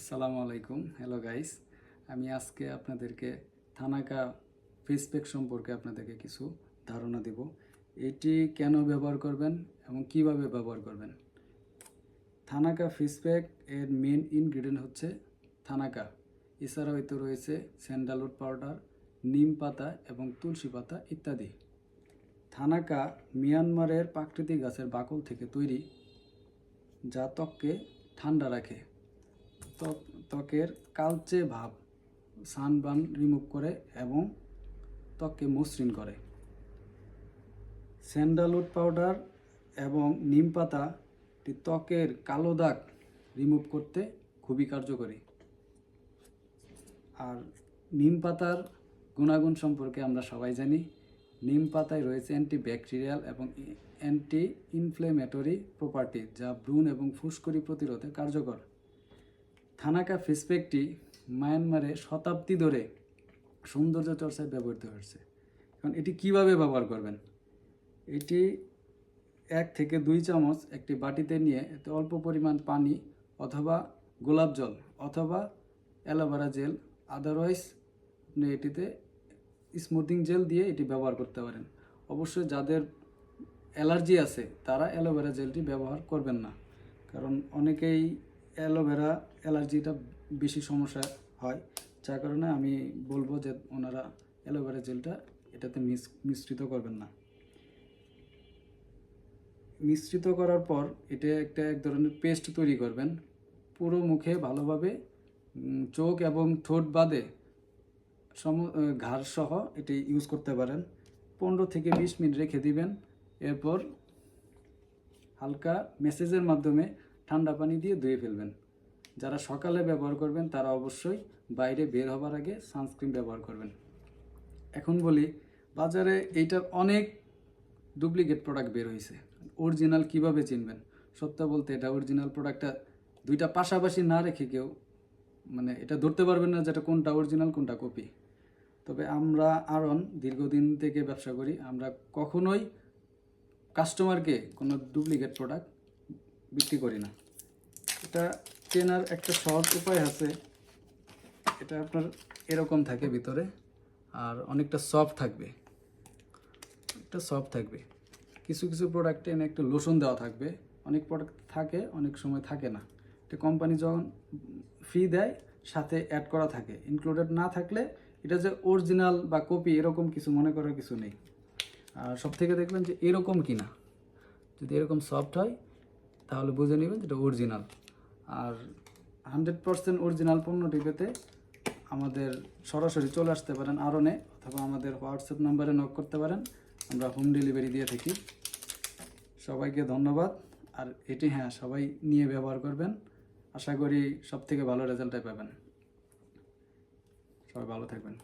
আসসালামু আলাইকুম। Hello guys আমি আজকে আপনাদেরকে থানাকা ফেস প্যাক সম্পর্কে আপনাদেরকে কিছু ধারণা দেব। এটি কেন ব্যবহার করবেন এবং কীভাবে ব্যবহার করবেন? থানাকা ফেস প্যাক এর মেন ইনগ্রিডিয়েন্ট হচ্ছে থানাকা এছাড়াও হয়তো রয়েছে স্যান্ডালউড পাউডার নিম পাতা এবং তুলসী পাতা ইত্যাদি। থানাকা মিয়ানমারের প্রাকৃতিক গাছের বাকল থেকে তৈরি, যা ত্বককে ঠান্ডা রাখে। ত্বকের কালচে ভাব সানবার্ন রিমুভ করে এবং ত্বককে মসৃণ করে। স্যান্ডালউড পাউডার এবং নিম পাতা ত্বকের কালো দাগ রিমুভ করতে খুবই কার্যকরী। আর নিম পাতার গুণাগুণ সম্পর্কে আমরা সবাই জানি, নিম পাতায় রয়েছে অ্যান্টি ব্যাকটেরিয়াল এবং অ্যান্টি ইনফ্লেমেটরি প্রপার্টি যা ব্রুন এবং ফুসকরি প্রতিরোধে কার্যকর। থানাকা ফেসপ্যাকটি মায়ানমারে শতাব্দী ধরে সৌন্দর্য চর্চায় ব্যবহৃত হয়েছে। কারণ এটি কীভাবে ব্যবহার করবেন? এটি এক থেকে দুই চামচ একটি বাটিতে নিয়ে এতে অল্প পরিমাণ পানি অথবা গোলাপ জল অথবা অ্যালোভেরা জেল আদারওয়াইজ আপনি এটিতে স্মুথিং জেল দিয়ে এটি ব্যবহার করতে পারেন। অবশ্যই যাদের অ্যালার্জি আছে তারা অ্যালোভেরা জেলটি ব্যবহার করবেন না। কারণ অনেকেই অ্যালোভেরা অ্যালার্জিটা বেশি সমস্যা হয়, যার কারণে আমি বলব যে ওনারা অ্যালোভেরা জেলটা এটাতে মিস, মিশ্রিত করবেন না। মিশ্রিত করার পর এটা একটা এক ধরনের পেস্ট তৈরি করবেন। পুরো মুখে ভালোভাবে চোখ এবং ঠোঁট বাদে সম ঘাড় সহ এটি ইউজ করতে পারেন। পনেরো থেকে বিশ মিনিট রেখে দিবেন। এরপর হালকা মেসেজের মাধ্যমে ঠান্ডা পানি দিয়ে ধুয়ে ফেলবেন। যারা সকালে ব্যবহার করবেন, তারা অবশ্যই বাইরে বের হবার আগে সানস্ক্রিন ব্যবহার করবেন। এখন বলি, বাজারে এইটার অনেক ডুপ্লিকেট প্রোডাক্ট বের হয়েছে অরিজিনাল কীভাবে চিনবেন? সত্য বলতে এটা অরিজিনাল প্রোডাক্টটা দুইটা পাশাপাশি না রেখে কেউ মানে এটা ধরতে পারবেন না যেটা কোনটা অরিজিনাল, কোনটা কপি। তবে আমরা আরন দীর্ঘদিন থেকে ব্যবসা করি, আমরা কখনোই কাস্টমারকে কোনো ডুপ্লিকেট প্রোডাক্ট বিক্রি করি না। এটা চেনার একটা সহজ উপায় আছে। এটা আপনার এরকম থাকে ভিতরে, আর অনেকটা সফট থাকবে। একটা সফট থাকবে। কিছু কিছু প্রোডাক্টে এনে একটু লোশন দেওয়া থাকবে। অনেক প্রোডাক্ট থাকে, অনেক সময় থাকে না। এটা কোম্পানি যখন ফ্রি দেয়, সাথে অ্যাড করা থাকে। ইনক্লুডেড না থাকলে এটা যে অরিজিনাল বা কপি এরকম কিছু মনে করার কিছু নেই। আর সব থেকে দেখবেন যে এরকম কিনা। যদি এরকম সফট হয়, তাহলে বুঝে নেবেন যেটা অরিজিনাল আর হান্ড্রেড পার্সেন্ট অরিজিনাল পণ্যটি পেতে আমাদের সরাসরি চলে আসতে পারেন আরনে অথবা আমাদের হোয়াটসঅ্যাপ নাম্বারে নক করতে পারেন। আমরা হোম ডেলিভারি দিয়ে থাকি। সবাইকে ধন্যবাদ। আর এটি হ্যাঁ সবাই নিয়ে ব্যবহার করবেন। আশা করি সব থেকে ভালো রেজাল্টটাই পাবেন। সবাই ভালো থাকবেন।